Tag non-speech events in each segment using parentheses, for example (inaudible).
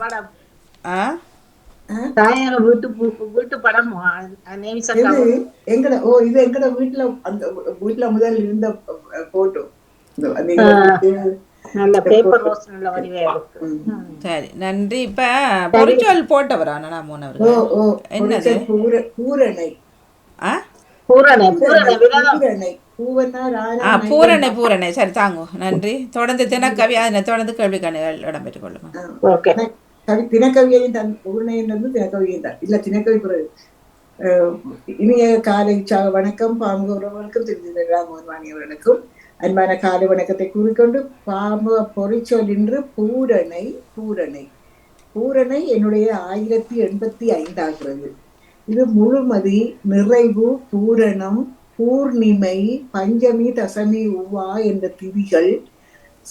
படம். தாயார வீட்டு வீட்டு எங்கட ஓ இது எங்கட வீட்டுல அந்த வீட்டுல முதல் இருந்த போட்டோ. சரி நன்றி. இப்ப பொறிச்சொல் போட்டவரா? நான் ஓ மூணவர்கள் ஓ என்னது? பூர பூரணை. ஆ? பூரணை சரி தாங்கோ. நன்றி. தொடர்ந்து தினக்கவி அதனை தொடர்ந்து கேள்வி கணிகள் இடம்பெற்றுக் கொள்ளுங்க ஓகே. கவி தினக்கவியையும் தன் உருணையிலிருந்து வந்து தான் இல்ல தினக்கவி பிறகு இனிய காலை உற்சாக வணக்கம் பாம்பு உறவுகளுக்கும் திரு ராமோர்வாணி அவர்களுக்கும் அன்பான காலை வணக்கத்தை கூறிக்கொண்டு பாம்பு பொறிச்சொல் என்று பூரணை பூரணை. பூரணை என்னுடைய ஆயிரத்தி எண்பத்தி ஐந்தாகிறது இது முழுமதி நிறைவு பூரணம் பூர்ணிமை பஞ்சமி தசமி உவா என்ற திதிகள்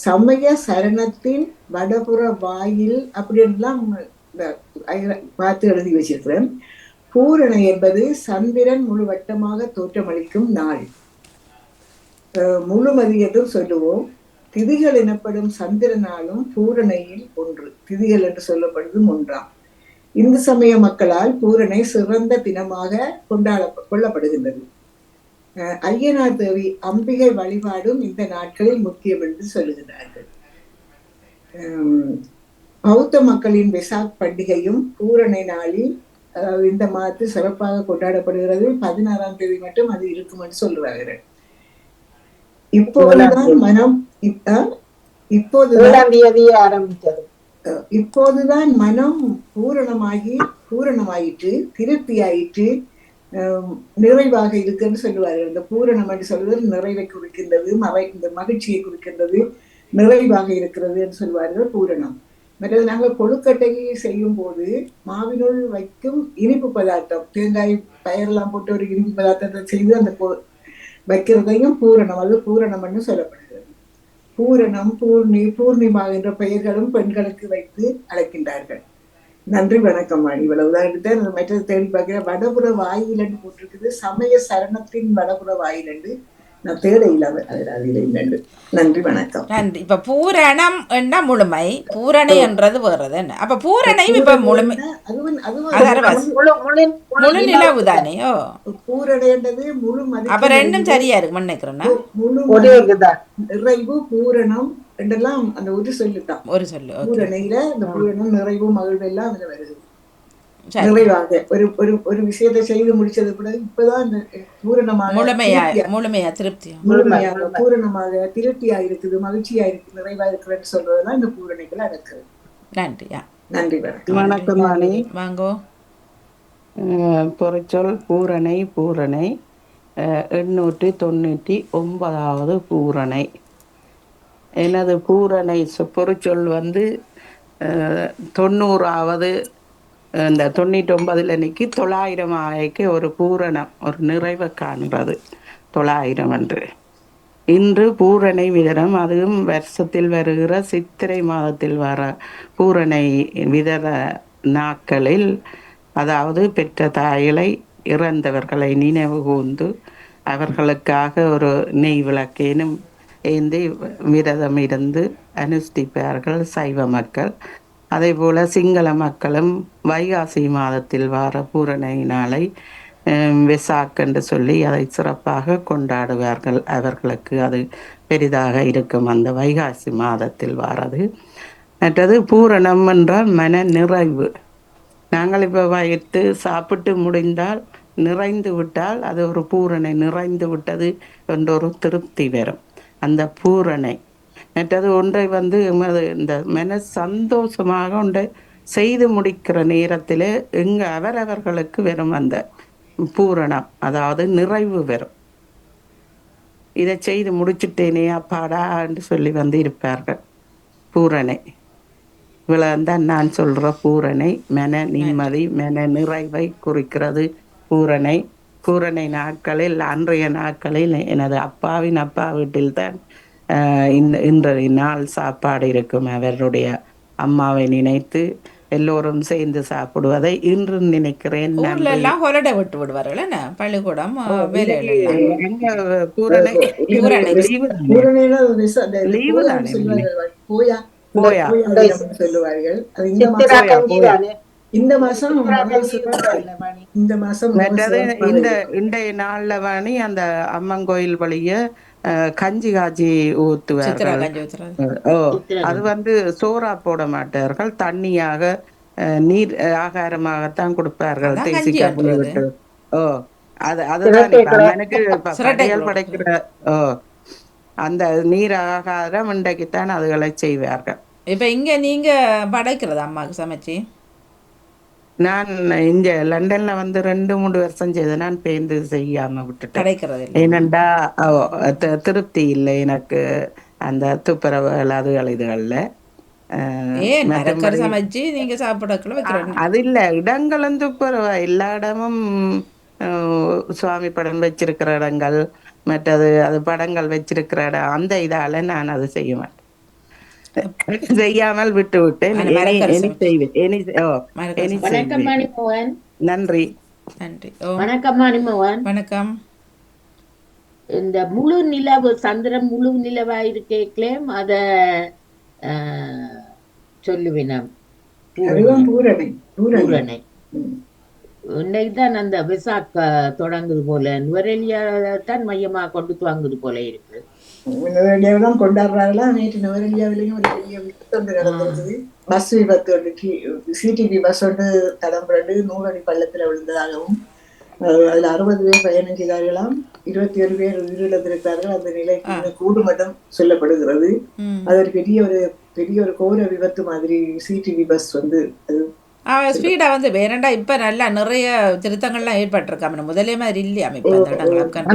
சமய சரணத்தின் வடபுற வாயில் அப்படின்லாம் பார்த்து எழுதி வச்சிருக்கிறேன். பூரணை என்பது சந்திரன் முழு வட்டமாக தோற்றமளிக்கும் நாள். முழுமதியதும் சொல்லுவோம். திதிகள் எனப்படும் சந்திர நாளும் பூரணையில் ஒன்று. திதிகள் என்று சொல்லப்படுவதும் ஒன்றாம். இந்து சமய மக்களால் பூரணை சிறந்த தினமாக கொண்டாட கொள்ளப்படுகின்றது. அஹ் ஐயனார் தேவி அம்பிகை வழிபாடும் இந்த நாட்களில் முக்கியம் என்று சொல்லுகிறார்கள். பௌத்த மக்களின் வெசாக் பண்டிகையும் பூரணை நாளில் இந்த மாதத்தில் சிறப்பாக கொண்டாடப்படுகிறது. பதினாறாம் தேதி மட்டும் அது இருக்கும் என்று சொல்லுவார்கள். இப்போதுதான் மனம் இப்- அஹ் இப்போதுதான் மனம் பூரணமாகி பூரணமாயிற்று திருப்தியாயிற்று அஹ் நிறைவாக இருக்குன்னு சொல்லுவார்கள். இந்த பூரணம் என்று சொல்வது நிறைவை குறிக்கின்றது மறை இந்த மகிழ்ச்சியை குறிக்கின்றது நிறைவாக இருக்கிறது என்று சொல்வார்கள் பூரணம். மற்றது நாங்கள் கொழுக்கட்டை செய்யும் போது மாவினுள் வைக்கும் இனிப்பு பதார்த்தம் தேங்காய் பயிரெல்லாம் போட்டு ஒரு இனிப்பு பதார்த்தத்தை செய்து அந்த வைக்கிறதையும் பூரணம் அது பூரணம்னு சொல்லப்படுகிறது. பூரணம் பூர்ணி பூர்ணிமா என்ற பெயர்களும் பெண்களுக்கு வைத்து அழைக்கின்றார்கள். நன்றி வணக்கம் வாணி இவ்வளவுதான் எடுத்து மற்றது தேடி பார்க்கிறேன். வடபுற வாயிலண்டு போட்டிருக்குது. சமய சரணத்தின் வடபுற வாயிலண்டு. நான் தேட இல்லாம அதில் நன்றி வணக்கம். நன்றி. இப்ப பூரணம் என்ன முழுமை? பூரணை என்றது வேறது என்ன? அப்ப பூரணை இப்ப முழுமை. முழு நிலவு தானே? ஓ. பூரடைன்றது முழு அப்ப ரெண்டும் சரியா இருக்கு நினைக்கிறேன்னா முழு நிறைவு பூரணம் என்றெல்லாம் அந்த ஒரு சொல்லுதான். ஒரு சொல்லு பூரணையில இந்த பூரணம் நிறைவு மகிழ்வு எல்லாம் அதுல வருது. நிறைவாக. ஒரு ஒரு ஒரு விஷயத்தை செய்து முடிச்சது கூட இப்பதான் இந்த பூரணமாக முழுமையா திருப்தியா- முழுமையா திருப்தியா. முழுமையாக பூரணமாக திருப்தியா இருக்குது மகிழ்ச்சியா இருக்கு நிறைவா இருக்குன்னு சொல்றதெல்லாம் இந்த பூரணைகள் அடக்குது நன்றியா நன்றி வணக்கம். வணக்கம் வாணி வாங்கோ. பொறிச்சொல் பூரணை பூரணை. அஹ் எண்ணூற்றி தொண்ணூற்றி ஒன்பதாவது பூரணை. எனது பூரணை சொ- வந்து தொண்ணூறாவது இந்த தொண்ணூற்றி ஒன்பதுல நிற்கி தொள்ளாயிரம் ஆயிக்கு ஒரு பூரணம் ஒரு நிறைவை காண்றது தொள்ளாயிரம் என்று இன்று பூரணை விதரம் அதுவும் வருஷத்தில் வருகிற சித்திரை மாதத்தில் வர பூரணை விதர நாட்களில் அதாவது பெற்ற தாயிலை இறந்தவர்களை நினைவு கூர்ந்து அவர்களுக்காக ஒரு நெய் விளக்கேனும் ஏந்தி விரதம் இருந்து அனுஷ்டிப்பார்கள் சைவ மக்கள். அதே போல் சிங்கள மக்களும் வைகாசி மாதத்தில் வார பூரணை நாளை ஹம், வெசாக் என்று சொல்லி அதை சிறப்பாக கொண்டாடுவார்கள். அவர்களுக்கு அது பெரிதாக இருக்கும். அந்த வைகாசி மாதத்தில் வாரது. மற்றது பூரணம் என்றால் மன நிறைவு. நாங்கள் இப்போ வயிற்று சாப்பிட்டு முடிந்தால் நிறைந்து விட்டால் அது ஒரு பூரணை நிறைந்து விட்டது என்ற ஒரு திருப்தி வரும். அந்த பூரணை. மற்றது ஒன்றை வந்து இந்த மன சந்தோஷமாக ஒன்றை செய்து முடிக்கிற நேரத்தில் எங்கள் அவரவர்களுக்கு வெறும் அந்த பூரணம் அதாவது நிறைவு வெறும் இதை செய்து முடிச்சுட்டேனே அப்பாடா என்று சொல்லி வந்து இருப்பார்கள். பூரணை. இவ்வளவுதான் நான் சொல்கிற பூரணை. மன நிம்மதி மன நிறைவை குறிக்கிறது பூரணை. பூரணை நாட்களில் அன்றைய நாட்களில் எனது அப்பாவின் அப்பா வீட்டில்தான் ஆஹ் இந்த இன்றைய நாள் சாப்பாடு இருக்கும். அவருடைய அம்மாவை நினைத்து எல்லோரும் சேர்ந்து சாப்பிடுவதை இன்று நினைக்கிறேன். ஊர்ல நன்றி. எல்லாம் ஹொலிடே விட்டு விடுவார்கள் என்ன? பள்ளிக்கூடம். லீவு தானே? போயா? போயா. சொல்லுவார்கள். இந்த மாசம் இந்த மாசம் இந்த இன்றைய நாள்ல வாணி அந்த அம்மன் கோயில் வழிய கஞ்சி சித்திரா ஊத்துவார்கள் ஓ அது வந்து சோறா போட மாட்டார்கள். தண்ணியாக நீர் ஆகாரமாகத்தான் கொடுப்பார்கள். அதான் தேசி கஞ்சி கஞ்சி ஆட்டுறது. விட்டு ஓ அது அதுதான் படையல் குழம்பு. படைக்கிற ஓ அந்த நீர் ஆகாரம் இன்றைக்குத்தான் அதுகளை செய்வார்கள். இப்போ இங்க நீங்க படைக்கிறதா அம்மாவுக்கு சமைச்சு? நான் இங்க லண்டன்ல வந்து ரெண்டு மூணு வருஷம் செய்து நான் பேருந்து செய்யாம விட்டுட்டேன். படைக்கிறது இல்லை. ஏனண்டா திருப்தி இல்லை எனக்கு அந்த துப்புரவுகள் அதுகள் இதுகள்ல சமைச்சு நீங்க அது இல்ல இடங்களும் துப்புரவா எல்லா இடமும் சுவாமி படம் வச்சிருக்கிற இடங்கள் மற்றது அது படங்கள் வச்சிருக்கிற இடம் அந்த இதால நான் அது மாட்டேன். (laughs) செய்யாமல் விட்டு விட்டேன் நன்றி. நன்றி. வணக்கம் மணிமோகன் வணக்கம். இந்த முழு நிலவு சந்திரன் முழு நிலவா இருக்கேன் அத ஆஹ், சொல்லுவினம் பூரணை பூரணை. பூரணை. ம். இன்னைக்கு தான் அந்த விசாக் அஹ், தொடங்குது போல. நுவரெலியா தான் மையமா கொண்டு துவங்குது போல இருக்கு. நுவரெலியாவிலும் கொண்டாடுறாங்களா? நேற்று நுவரெலியாவிலையும் ஒரு பெரிய விபத்து ஒன்று நடந்திருக்குது பஸ் விபத்து ஒன்று சிடிபி பஸ் ஒன்று தடம் புரண்டு நூறடி பள்ளத்துல விழுந்ததாகவும் அதுல அறுபது பேர் பயணம் செய்தார்களாம் இருபத்தி ஏழு பேர் உயிரிழந்திருக்கிறார்கள். அந்த நிலைக்கு கூடு மட்டும் சொல்லப்படுகிறது. அது ஒரு பெரிய ஒரு பெரிய ஒரு கோர விபத்து மாதிரி சிடிவி பஸ் வந்து அது ஸ்பீடாக வந்து வேறண்டா இப்போ நல்லா நிறைய திருத்தங்கள்லாம் ஏற்பட்டிருக்காம முதலே மாதிரி இல்லையாம இப்போ அந்த பேர்.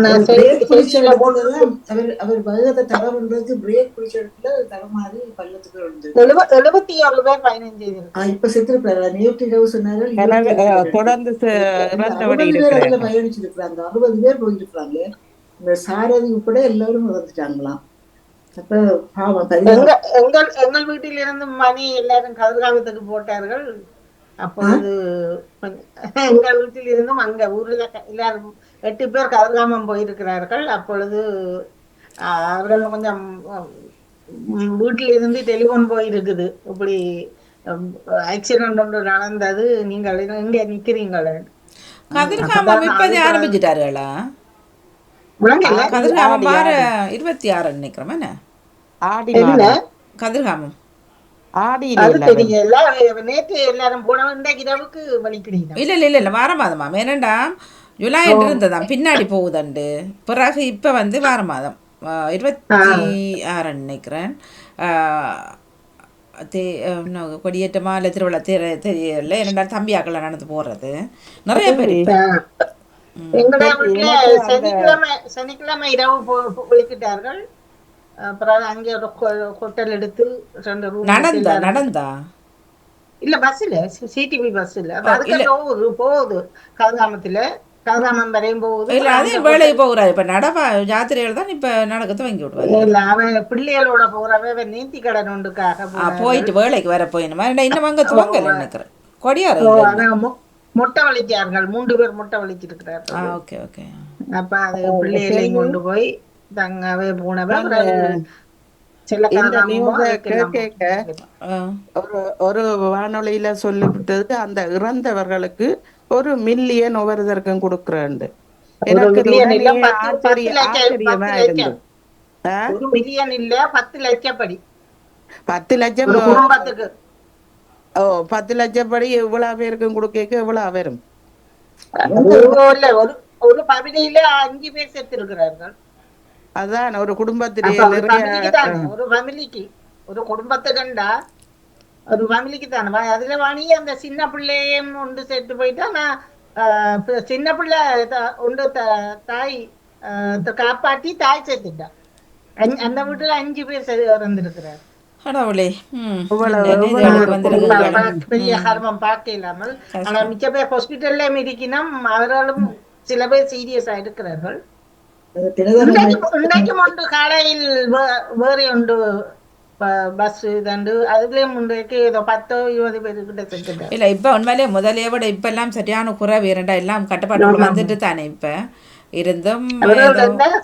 தொடர்ந்து பயணிச்சிருக்கிறாங்க அறுபது பேர் போயிருக்கிறாங்க இந்த சாரதி உட்பட எல்லாரும் இறந்துட்டாங்களாம் எங்கள் வீட்டில் இருந்து மணி எல்லாரும் கதிர்காமத்துக்கு போட்டார்கள் அப்பொழுது (laughs) எங்கள் வீட்டில் இருந்தும் அங்க ஊர்ல எல்லாரும் எட்டு பேர் கதிர்காமம் போயிருக்கிறார்கள். அப்பொழுது அவர்கள் கொஞ்சம் வீட்டில் இருந்து டெலிபோன் போயிருக்குது. இப்படி ஆக்சிடென்ட் ஒன்று நடந்தது. நீங்கள் இங்க நிக்கிறீங்களே. கதிர்காமம் இப்போதே ஆரம்பிச்சிட்டாருகளா? விளங்கல கதிர்காமம் இருபத்தி ஆறு நினைக்கிறோம். என்ன? கதிர்காமம் ஆடியில அது இல்ல தெரியல நேற்று எல்லாரும். இல்லை இல்லை இல்லை வார மாதமா ஏனண்டா ஜூலை இருந்ததாம் பின்னாடி போகுதண்டு. பிறகு இப்போ வந்து வார மாதம் இருபத்தி ஆறு நினைக்கிறேன். தே கொடியேற்றமா இல்லை திருவிழா தெரிய தெரியல. என்னடா தம்பியாக்கள் நடந்து போகிறது நிறைய பேர் சனிக்கிழமை சனிக்கிழமை இரவு அப்புறம் அங்கே ஒரு கொ- ஹோட்டல் எடுத்து ரெண்டு ரூம் நடந்தா? நடந்தா? இல்ல பஸ்ல சிடிவி பஸ் இல்ல. அது அதுக்கு போகுது போகுது. கதிராமத்துல கதிராமம் வரையும் போகுது. இல்லை அதே வேலைக்கு போகிறாரு. இப்போ நடப்பா ஜாத்திரைகள் தான் இப்போ நடக்க துவங்கி விடுவாரு. இல்ல அவன் பிள்ளைகளோட போறவ அவன் நேர்த்தி கடன் ஒன்றுக்காக. போயிட்டு வேலைக்கு வர போயினுமா இன்னும் அங்கே துவங்கல நினைக்கிறேன். கொடியார மொட்டை வலிச்சார்கள் மூன்று பேர் மொட்டை ஆ வலிச்சிருக்கிறார்கள் ஓகே ஓகே. அப்ப அது பிள்ளைகளையும் கொண்டு போய் தங்கவே போனவ சில இந்த நியூஸ கேட்க ஆ. ஒரு ஒரு வானொலியில சொல்லிவிட்டது அந்த இறந்தவர்களுக்கு ஒரு மில்லியன் ஒவ்வொருத்தருக்கும் கொடுக்குறேன் எனக்கு பத்து- லட்சம், ஓ பத்து லட்சம் படி எவ்வளவு பேருக்கும் கொடுக்க எவ்வளவு வரும் ஒரு இல்ல, ஒரு ஒரு பகுதியில அஞ்சு பேர் செத்து இருக்கிறார்கள் அதான் ஒரு குடும்பத்திலேயே ஒரு ஃபேமிலிக்கு ஒரு ஃபேமிலிக்கு ஒரு குடும்பத்துக்குண்டா ஒரு ஃபேமிலிக்கு தானே. அதுல வாணி அந்த சின்ன பிள்ளையும் ஒன்று செத்து போயிட்டா நான் சின்ன பிள்ளை ஒன்று த- தாய் காப்பாத்தி தாய் செத்துட்டா அஞ்சு- அந்த வீட்டுல அஞ்சு பேர் இறந்திருக்கிறார். கடவுளே பெரிய கர்மம் பார்க்க இல்லாமல் ஆனா மிச்ச பேர் ஹாஸ்பிட்டல்ல இருக்கணும். அவர்களும் சில பேர் சீரியஸா இருக்கிறார்கள். இன்றைக்கும் உண்டு காலையில் வேறு உண்டு. ப- பஸ் இதண்டு. ஏதோ பத்தோ இருபது பேரு கிட்ட செத்துட்டார் இல்லை இப்போ உண்மையிலே முதலே விட இப்போ எல்லாம் சரியான குறைவு இரண்டா எல்லாம் கட்டுப்பாட்டுக்குள்ள வந்துட்டு தானே இப்போ? இருந்தும்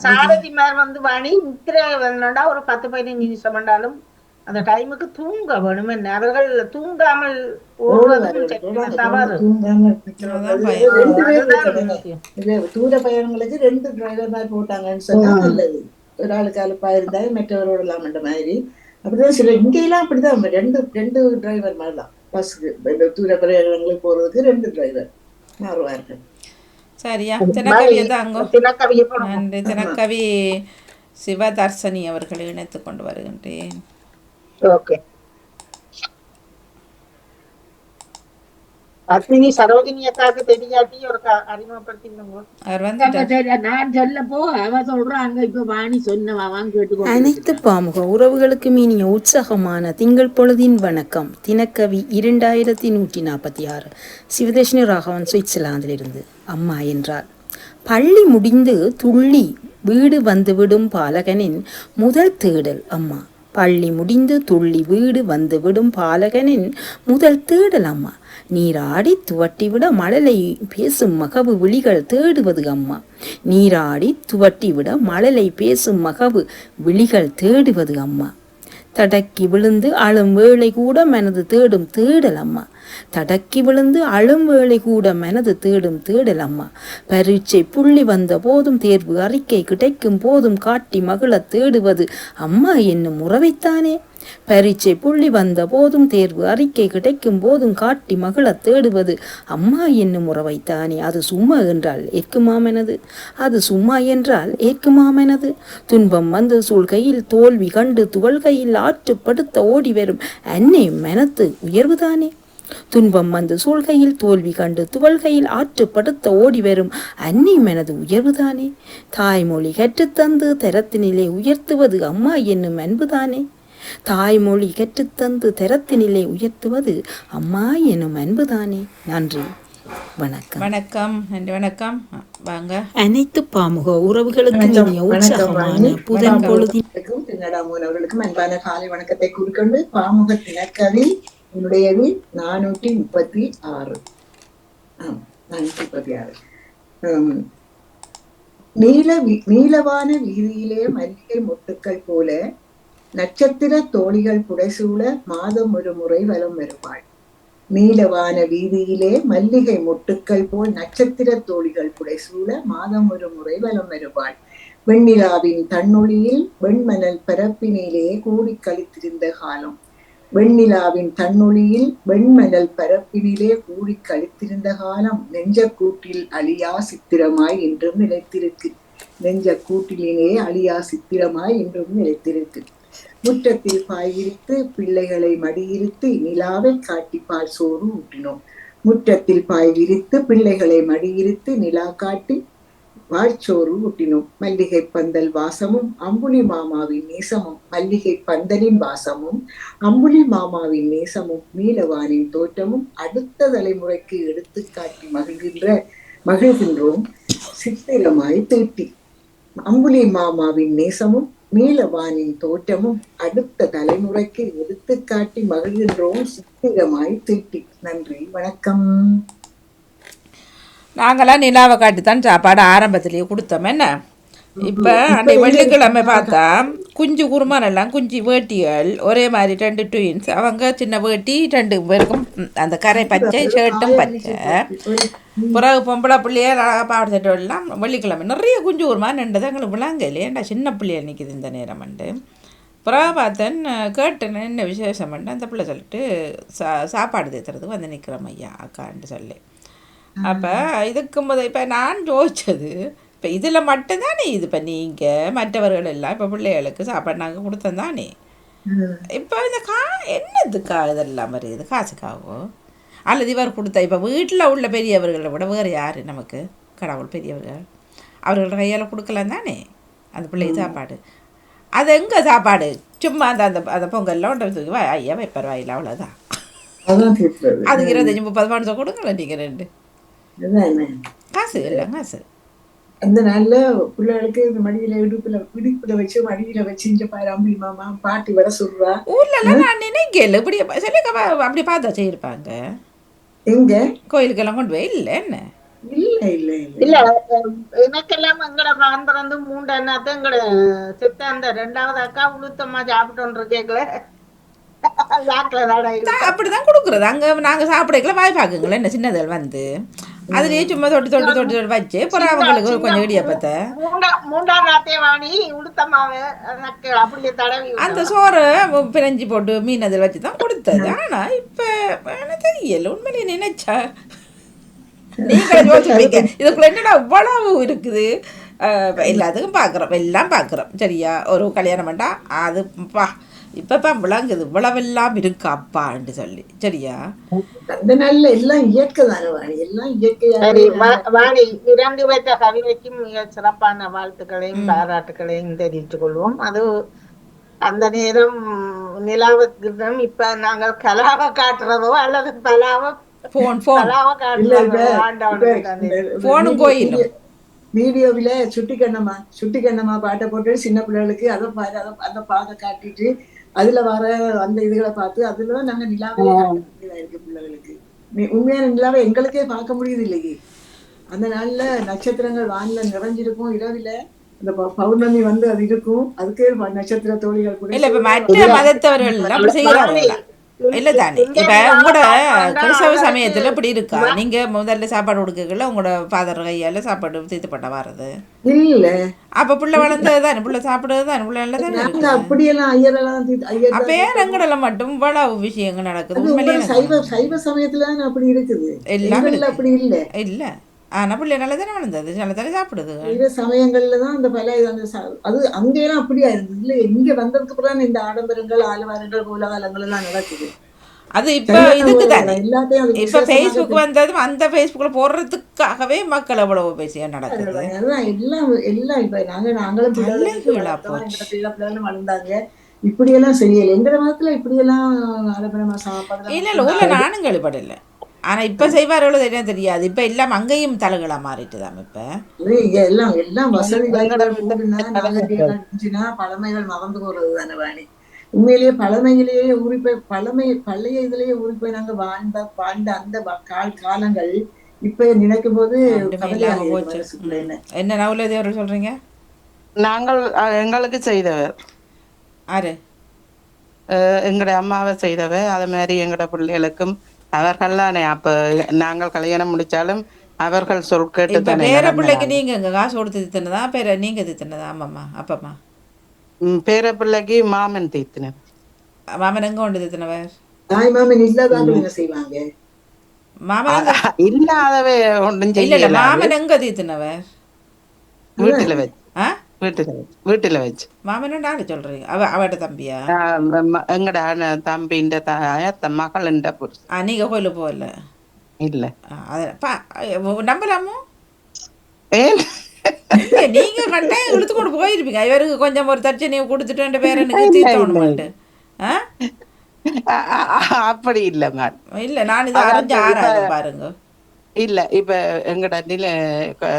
சாரதிமார் வந்து வாணி நித்திர வேணும்டா ஒரு பத்து பதினஞ்சு நிமிஷம் பண்ணாலும் அந்த டைமுக்கு தூங்க வேணும். என்ன அவர்கள் தூங்காமல் தூர பயணங்களுக்கு ரெண்டு டிரைவர் மாதிரி போட்டாங்கன்னு சொன்னா நல்லது. ஒரு ஆளுக்கு அலுப்பா இருந்தா மற்றவரோட இல்லாமன்ற மாதிரி. அப்படிதான் சில இங்கெல்லாம் அப்படிதான். ரெண்டு ரெண்டு டிரைவர் மாதிரி தான் பஸ்ஸுக்கு இந்த தூர பிரயாணங்களுக்கு போறதுக்கு ரெண்டு டிரைவர் மாறுவார்கள் சரியா. தினக்கவியை போடுவோம். நன்றி. தினக்கவி சிவதர்சனி அவர்களை இணைத்துக் கொண்டு வருகின்றேன். ஓகே அஸ்வினி சரோஜினி அக்காவுக்கு தெரியாட்டி ஒரு க- அறிமுகப்படுத்திக்கோங்க அவர் அப்ப வந்துட்டார் சரி, நான் சொல்ல போ அவ சொல்றாங்க இப்ப வாணி சொன்னவான் கேட்டுக்கொண்டு அனைத்து பாமுக உறவுகளுக்கும் இனிய உற்சாகமான திங்கள் பொழுதின் வணக்கம். தினக்கவி இரண்டாயிரத்தி நூற்றி நாற்பத்தி ஆறு. சிவதேஷ்ணி ராகவன் சுவிட்சர்லாந்திலிருந்து அம்மா என்றார் பள்ளி முடிந்து துள்ளி வீடு வந்துவிடும் பாலகனின் முதல் தேடல் அம்மா. பள்ளி முடிந்து துள்ளி வீடு வந்துவிடும் பாலகனின் முதல் தேடல் அம்மா நீராடி துவட்டிவிட மழலை பேசும் மகவு விழிகள் தேடுவது அம்மா. நீராடி துவட்டிவிட மழலை பேசும் மகவு விழிகள் தேடுவது அம்மா. தடக்கி விழுந்து அழும் வேளை கூட மனது தேடும் தேடல் அம்மா தடக்கி விழுந்து அழும் வேலை கூட மனது தேடும் தேடல் அம்மா. பரீட்சை புள்ளி வந்த போதும் தேர்வு அறிக்கை கிடைக்கும் போதும் காட்டி மகிழத் தேடுவது அம்மா என்னும் உறவைத்தானே. பரீட்சை புள்ளி வந்த போதும் தேர்வு அறிக்கை கிடைக்கும் போதும் காட்டி மகிழத் தேடுவது அம்மா என்னும் உறவைத்தானே. அது சும்மா என்றால் ஏற்குமாமெனது அது சும்மா என்றால் ஏற்குமாமெனது துன்பம் வந்து சூழ்கையில் தோல்வி கண்டு துவள்கையில் ஆற்றுப்படுத்த ஓடி வரும் அன்னை மனத்து உயர்வுதானே. துன்பம் வந்து சூழ்கையில் தோல்வி கண்டு துவள்கையில் ஆற்றுப்படுத்த ஓடி வரும் அன்னை மனது உயர்வுதானே? தாய்மொழி கற்றுத்தந்து தரத்தினிலே உயர்த்துவது அம்மா என்னும் அன்புதானே? தாய்மொழி கற்றுத்தந்து தரத்தினிலே உயர்த்துவது அம்மா என்னும் அன்புதானே? நன்றி. வணக்கம். வணக்கம். நன்றி. வணக்கம். வாங்க. அனைத்து பாமுக உறவுகளுக்கு உற்சாகமான. புதன். பொழுதின் அவர்களுக்கும் அன்பான காலை வணக்கத்தை கூறிக்கொண்டு பாமுக தினக்கவி என்னுடையது நானூற்றி முப்பத்தி ஆறு. ஆம் நானூற்றி முப்பத்தி ஆறு. நீல வி- நீலவான வீதியிலே மல்லிகை மொட்டுக்கள் போல நட்சத்திர தோழிகள் புடைசூழ மாதம் ஒரு முறை வலம் வருவாள். நீலவான வீதியிலே மல்லிகை மொட்டுக்கள் போல் நட்சத்திர தோழிகள் புடைசூழ மாதம் ஒரு முறை வலம் வருவாள். வெண்ணிலாவின் தன்னொழியில் வெண்மணல் பரப்பினிலே கூடி கழித்திருந்த காலம். வெண்ணிலாவின் தன்னொளியில் வெண்மணல் பரப்பினிலே கூடி கழித்திருந்த காலம் நெஞ்சக்கூட்டில் அழியா சித்திரமாய் என்றும் நிலைத்திருக்கு. நெஞ்ச கூட்டிலே அழியா சித்திரமாய் என்றும் நிலைத்திருக்கு. முற்றத்தில் பாயிரித்து பிள்ளைகளை மடியிருத்து நிலாவை காட்டி பால் சோறு ஊட்டினோம். முற்றத்தில் பாய் விரித்து பிள்ளைகளை மடியிருத்து நிலா காட்டி வாய்ச்சோறு ஊட்டினோம். மல்லிகை பந்தல் வாசமும் அம்புலி மாமாவின் நேசமும் மல்லிகை பந்தலின் வாசமும் அம்புலி மாமாவின் நேசமும் நீலவானின் தோற்றமும் அடுத்த தலைமுறைக்கு எடுத்துக்காட்டி மகிழ்கின்ற மகிழ்கின்றோம். சித்திரமாய் தீட்டி. அம்புலி மாமாவின் நேசமும் நீலவானின் தோற்றமும் அடுத்த தலைமுறைக்கு எடுத்துக்காட்டி மகிழ்கின்றோம். சித்திரமாய் தீட்டி. நன்றி வணக்கம். நாங்களாம் நிலாவை காட்டி தான் சாப்பாடு ஆரம்பத்திலேயே கொடுத்தோம். என்ன? இப்போ அன்றை வெள்ளிக்கிழமை பார்த்தா குஞ்சு குருமான் எல்லாம் குஞ்சு வேட்டிகள் ஒரே மாதிரி ரெண்டு ட்வின்ஸ் அவங்க சின்ன வேட்டி ரெண்டு பேருக்கும் அந்த கரை பச்சை ஷர்ட்டும் பச்சை. பிறகு பொம்பளை பிள்ளைய பாவாடை சட்டை எல்லாம் வெள்ளிக்கிழமை. நிறைய குஞ்சு குருமான் நின்றது எங்களுக்கு விளாங்க இல்லையாண்டா சின்ன பிள்ளைய நிற்கிது இந்த நேரம் வந்து. பிறகு பார்த்தேன் கேட்டேன் என்ன விசேஷம்? அந்த பிள்ளை சொல்லிட்டு சா சாப்பாடு தேத்துறதுக்கு வந்து நிற்கிறோம் ஐயா அக்கான்ட்டு சொல்லி. அப்போ இதுக்கு முத இப்போ நான் யோசிச்சது இப்போ இதில் மட்டும்தானே இது? இப்போ நீங்கள் மற்றவர்கள் எல்லாம் இப்போ பிள்ளைகளுக்கு சாப்பாடு நாங்கள் கொடுத்தோம் தானே? இப்போ இந்த கா என்னதுக்கா இதெல்லாம் வருது? காசுக்காகவோ? அல்லது இவர் கொடுத்த இப்போ வீட்டில் உள்ள பெரியவர்களை விட வேறு யார் நமக்கு? கடவுள் பெரியவர்கள். அவர்கள் கையால் கொடுக்கலாம் தானே? அந்த பிள்ளைக்கு சாப்பாடு. அது எங்கே சாப்பாடு? சும்மா அந்த அந்த அந்த பொங்கல்லாம் ஒன்றை தூக்கி வா ஐயா வைப்பார் வாயில் அவ்வளோதான் அதுக்கு இருபத்தஞ்சி முப்பது பவுன்ஸை கொடுங்களேன் நீங்கள் ரெண்டு. காசு இல்லை காசு அந்த நாள்ல பிள்ளைகளுக்கு இந்த மடியில இடுப்புல இடுப்புல வச்சு மடியில வச்சு இங்க பாரு அம்பி மாமா பாட்டி வர சொல்றா ஊர்லலாம் நான் நினைக்கல இப்படி சொல்லி அப்படி பார்த்தா செய்யிருப்பாங்க எங்க கோயிலுக்கெல்லாம் கொண்டு போய் இல்லை என்ன இல்ல இல்ல இல்ல எனக்கெல்லாம் எங்கட மகன் பிறந்து மூன்று அண்ணாத்த எங்கட சித்த அந்த ரெண்டாவது அக்கா உளுத்தம்மா சாப்பிட்டு இருக்கேங்கள சாக்கில நட தான் அப்படிதான் கொடுக்குறது அங்க நாங்க சாப்பிடக்கல வாய் பார்க்குங்களேன் என்ன சின்னதல் வந்து அதுலயே சும்மா தொட்டு தொட்டு தொட்டு தொட்டு வச்சு அப்புறம் அவங்களுக்கு கொஞ்சம் இடியப்பத்தை மூன்றாம் நாத்தே வாணி உளுத்தமாவே அப்படியே தடவி அந்த சோறை பிணைஞ்சி போட்டு மீன் அதில் வச்சு தான் கொடுத்தது. ஆனா இப்ப எனக்கு தெரியல. உண்மையிலே நினைச்சா. நீங்க யோசிப்பீங்க. இதுக்குள்ள என்னடா இவ்வளவு இருக்குது? எல்லாத்துக்கும் பார்க்குறோம் எல்லாம் பார்க்குறோம் சரியா? ஒரு கல்யாணம் பண்ணா அது பா இப்பப்பா விளங்குது இவ்வளவெல்லாம் இருக்கு அப்பான்னு சொல்லி. சரியா? அந்த நாள்ல எல்லாம் இயற்கை தானே வாணி எல்லாம் இயற்கையா வாணி. இரண்டு வைத்த கவிதைக்கும் மிக சிறப்பான வாழ்த்துக்களையும் பாராட்டுகளையும் தெரிவித்துக் கொள்வோம். அது அந்த நேரம் நிலாவுக்கு இப்ப நாங்கள் கலாவை காட்டுறதோ அல்லது பலாவை இப்ப தான் தெரியும். போனும் கோயிலும் வீடியோவில சுட்டி கண்ணம்மா சுட்டி கண்ணம்மா பாட்டை போட்டு சின்ன பிள்ளைகளுக்கு அதை பாரு அதை அந்த பாதை காட்டிட்டு அதுல வர அந்த இதுகளை பார்த்து அதுலதான் நாங்க நிலாவே இருக்கு பிள்ளைகளுக்கு நீ- உண்மையான நிலாவை எங்களுக்கே பார்க்க முடியுது இல்லையே. அந்த நாள்ல நட்சத்திரங்கள் வான்ல நிறைஞ்சிருக்கும். இரவில அந்த பௌ- பௌர்ணமி வந்து அது இருக்கும். அதுக்கே நட்சத்திர தோழிகள் கூட இல்ல இப்ப மற்ற மதத்தவர்கள் இல்ல தானே. இப்ப உங்களோட கிறிஸ்தவ சமயத்துல இப்படி இருக்கா? நீங்க முதல்ல சாப்பாடு கொடுக்கல உங்களோட ஃபாதர் கையால சாப்பாடு தீர்த்துப்பட்ட வர்றது இல்ல. அப்ப புள்ள வளர்ந்தது தானே. புள்ள சாப்பிடுறது தானே. புள்ள நல்லா தானே அப்படியெல்லாம் ஐயரெல்லாம் அப்ப ஏன் எங்கடல மட்டும் இவ்வளவு விஷயங்கள் நடக்குது? சைவ சைவ சமயத்துல தான் அப்படி இருக்குது. எல்லாம். அப்படி இல்ல. இல்ல. ஆனா பிள்ளை நல்லா தானே வளர்ந்தது? நல்லா தானே சாப்பிடுது. சைவ சமயங்கள்ல தான் அந்த பல அந்த அது அங்கெல்லாம் அப்படியா இருந்தது? இல்ல இங்க வந்ததுக்கு அப்புறம் இந்த ஆடம்பரங்கள் ஆலவாரங்கள் கோலாகலங்கள் எல்லாம் நடக்குது. அது இப்ப இதுக்கு தானே. இப்ப ஃபேஸ்புக் வந்ததும் அந்த ஃபேஸ்புக்ல போடுறதுக்காகவே மக்கள் எவ்வளவு பேசியா நடக்குது. எல்லாம் எல்லாம் இப்ப நாங்க நாங்களும் பிள்ளைகளும் வளர்ந்தாங்க. இப்படி எல்லாம் செய்யல. எங்க மதத்துல இப்படி எல்லாம் ஆடம்பரமா சாப்பாடு இல்ல இல்ல ஊர்ல நானும் கேள்விப்படல. ஆனா இப்ப செய்வார்களோ தெரியும் தெரியாது. இப்ப எல்லாம் அங்கேயும் தலைகளா மாறிட்டுதாம் இப்ப. இங்க எல்லாம் எல்லாம் பழமைகள் மறந்து போறது தானே வாணி. உண்மையிலேயே பழமையிலேயே ஊறி போய் பழமை பழைய இதுலயே ஊறி போய் நாங்க வாழ்ந்த வாழ்ந்த அந்த வ- கால் காலங்கள் இப்ப நினைக்கும் போது என்ன. என்ன நவுலதி அவர்கள் சொல்றீங்க? நாங்கள் அஹ், எங்களுக்கு செய்தவர். ஆறு. அஹ், எங்கட அம்மாவை செய்தவ அது மாதிரி எங்கட பிள்ளைகளுக்கும் அவர்கள்லானே அப்ப நாங்கள் கல்யாணம் முடிச்சாலும் அவர்கள் சொல் கேட்டு தானே பேர. பிள்ளைக்கு நீங்க இங்க காசு கொடுத்து தின்னதா பேர நீங்க தின்னதா ஆமாம்மா அப்பம்மா? ம், பேர பிள்ளைக்கு மாமன் தீத்தினர் மாமன் எங்க கொண்டு தித்தினவர் தாய் மாமன் இல்லாதவங்க என்ன செய்வாங்க. மாமன் இல்லாதவே ஒன்றும் இல்ல இல்ல செய்யல மாமன் எங்க தீத்தினவர் வீட்டுல வச்சு. ஆ? வீட்டுல வீட்டுல வச்சு. மாமன் ஆளு சொல்றீங்க அவ அவட்ட தம்பியா? எங்கட அண்ணன் தம்பின்ற த மகள்ன்ற புருஷன். ஆ, நீங்க கோயிலுக்கு போகல? இல்ல. நம்பலாமோ? நீங்க கட்டாயம் இழுத்து கொண்டு போயிருப்பீங்க. இவருக்கு கொஞ்சம் ஒரு தட்சணையை கொடுத்துட்டு ரெண்டு பேர் எனக்கு அ- அப்படி இல்ல மேம் இல்ல நான் இதை அறிஞ்சு ஆறாது பாருங்க. இல்ல இப்ப எங்கட நில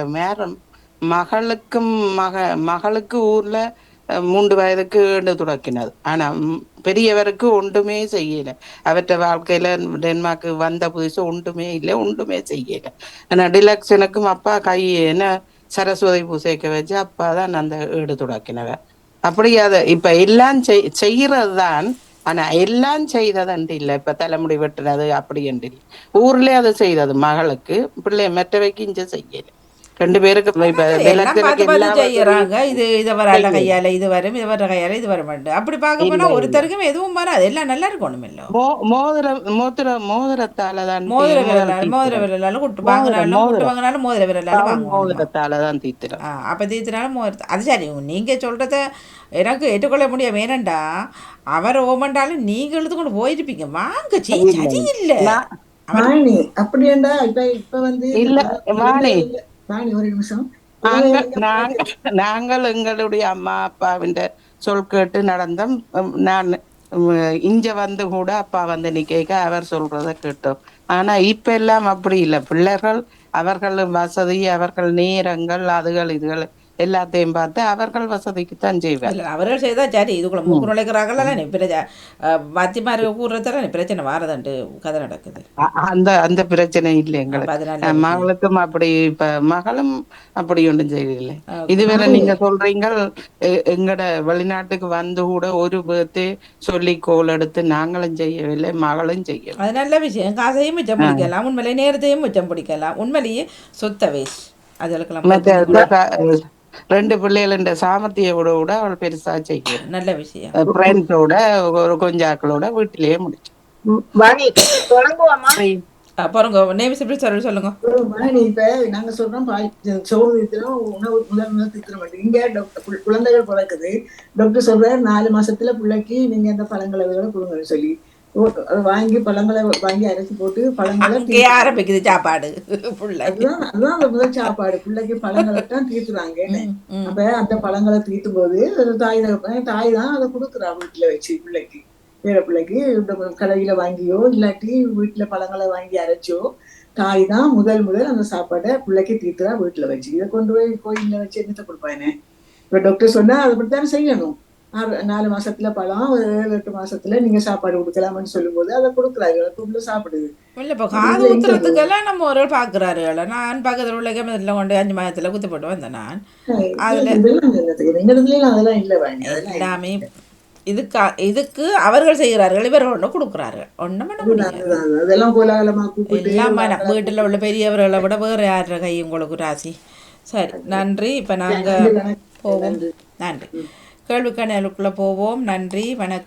மேரம் மகளுக்கும் மக மகளுக்கு ஊர்ல மூன்று வயதுக்கு ஏண்டு தொடக்கினது. ஆனா பெரியவருக்கு ஒன்றுமே செய்யல. அவற்ற வாழ்க்கையில டென்மார்க் வந்த புதுசு ஒன்றுமே இல்லை ஒன்றுமே செய்யல. ஆனா டிலக்ஷனுக்கும் அப்பா கை என்ன சரஸ்வதி பூசைக்க வச்சு அப்பா தான் அந்த ஏடு தொடக்கினவ அப்படி அதை இப்ப எல்லாம் செய் செய்யறது தான் ஆனா எல்லாம் செய்ததுண்டு இல்லை. இப்ப தலைமுடி வெட்டுறது அப்படி என்று ஊர்லயே அதை செய்தது மகளுக்கு பிள்ளை மற்றவைக்கு இஞ்ச செய்யலை. ரெண்டு பேருக்கு செய்யறாங்க. இது இது வர கையால இது வரும் இது வர கையால இது வர மாட்டேன் அப்படி பார்க்க போனா ஒருத்தருக்கும் எதுவும் வராது. எல்லாம் நல்லா இருக்கணும் இல்ல. மோ- மோதிர மோதிர மோதிரத்தால தான் மோதிர விரலால மோதிர விரலால குட்டு வாங்கினாலும் குட்டு. வாங்கினாலும் மோதிர விரலால மோதிரத்தால தான் தீத்துறோம் அப்போ தீர்த்தினாலும் மோதிரத்தை அது சரி நீங்க சொல்றத எனக்கு ஏற்றுக்கொள்ள முடியாது ஏனண்டா அவர் ஓமண்டாலும் நீங்க இழுத்து கொண்டு போயிருப்பீங்க. வாங்க சரி சரி இல்ல. அப்படியேண்டா? இப்ப இப்ப வந்து இல்ல, ஒரு நிமிஷம். நாங்க நாங்கள் எங்களுடைய அம்மா அப்பாவின் சொல் கேட்டு நடந்தோம் நான் இங்க வந்து கூட அப்பா வந்து நிக்க அவர் சொல்றத கேட்டோம். ஆனா இப்ப எல்லாம் அப்படி இல்லை. பிள்ளைகள் அவர்கள் வசதி அவர்கள் நேரங்கள் அதுகள் இதுகள் எல்லாத்தையும் பார்த்து அவர்கள் வசதிக்கு தான் செய்வார். இல்ல அவர்கள் செய்தா சரி இதுக்குள்ள மூக்கு நுழைக்கிறாங்களா பிரச்சனை வாத்திமாரி கூறுறதால பிரச்சனை வாரதாண்டு கதை நடக்குது. அந்த அந்த பிரச்சனை இல்லை எங்களுக்கு. மகளுக்கும் அப்படி இப்ப மகளும் அப்படி ஒன்றும் செய்யல இதுவரை நீங்க சொல்றீங்க எங்கட வெளிநாட்டுக்கு வந்து கூட ஒரு பேர்த்தே சொல்லி கோல் எடுத்து நாங்களும் செய்யவில்லை மகளும் செய்யவில்லை. அது நல்ல விஷயம். காசையும் மிச்சம் பிடிக்கலாம் உண்மையிலே நேரத்தையும் மிச்சம் பிடிக்கலாம். உண்மையிலேயே சொத்த வேஸ்ட் அதுகளுக்கெல்லாம் ரெண்டு பிள்ளைகள சாமர்த்திய கூட கூட அவள் பெருசா செய்யும் நல்ல விஷயம். ஃப்ரெண்ட்ஸோட ஒரு கொஞ்சாக்களோட வீட்டிலேயே முடிச்சு. சொல்லுங்க இப்ப நாங்க சொல்றோம் பால் சோறு தித்திரம் உணவு முதல் முதல் தித்திரம். இங்க டாக்டர் குழந்தைகள் பிறக்குது. டாக்டர் சொல்றாரு நாலு மாசத்துல பிள்ளைக்கு நீங்க இந்த பழங்களை கொடுங்கன்னு சொல்லி. வாங்கி பழங்களை வாங்கி அரைச்சி போட்டு பழங்களை ஆரம்பிக்குது சாப்பாடு அதுதான் அதுதான் முதல் சாப்பாடு. பிள்ளைக்கு பழங்களை தான் தீர்த்துறாங்க. அப்ப அந்த பழங்களை தீர்த்தும் போது தாய் தாய் தான் அதை கொடுக்குறா வீட்டுல வச்சு பிள்ளைக்கு. பேர பிள்ளைக்கு கடையில வாங்கியோ இல்லாட்டி வீட்டுல பழங்களை வாங்கி அரைச்சோ தாய் தான் முதல் முதல் அந்த சாப்பாடை பிள்ளைக்கு தீர்த்துறா வீட்டுல வச்சு. இதை கொண்டு போய் கோயில்ல வச்சு என்னத்தை கொடுப்பானே இப்ப டாக்டர் சொன்னா அதை அப்படித்தானே செய்யணும். ஆறு நாலு மாசத்துல பழம் ஒரு ஏழு எட்டு மாசத்துல நீங்க சாப்பாடு கொடுக்கலாம்னு சொல்லும்போது அதை கொடுக்குறாங்க புள்ள சாப்பிடுது. இல்லை இப்போ காது ஊத்துறதுக்கெல்லாம் நம்ம ஒரு பார்க்குறாரு நான் பக்கத்தில் உள்ள கேமத்தில் கொண்டு அஞ்சு மாதத்தில் குத்து போட்டு வந்தேன் நான். அதுல- அதெல்லாம் இல்ல எல்லாமே இதுக்கு இதுக்கு அவர்கள் செய்கிறார்கள் இவர்கள் ஒன்று கொடுக்குறார்கள். ஒன்றும் பண்ண முடியாது. கூப்பிட்டு எல்லாம் வீட்டில் உள்ள பெரியவர்களை விட வேறு யார கை உங்களுக்கு ராசி? சரி நன்றி. இப்போ நாங்கள் போவோம். நன்றி. கேள்வி கணக்குள்ளே போவோம். நன்றி வணக்கம்.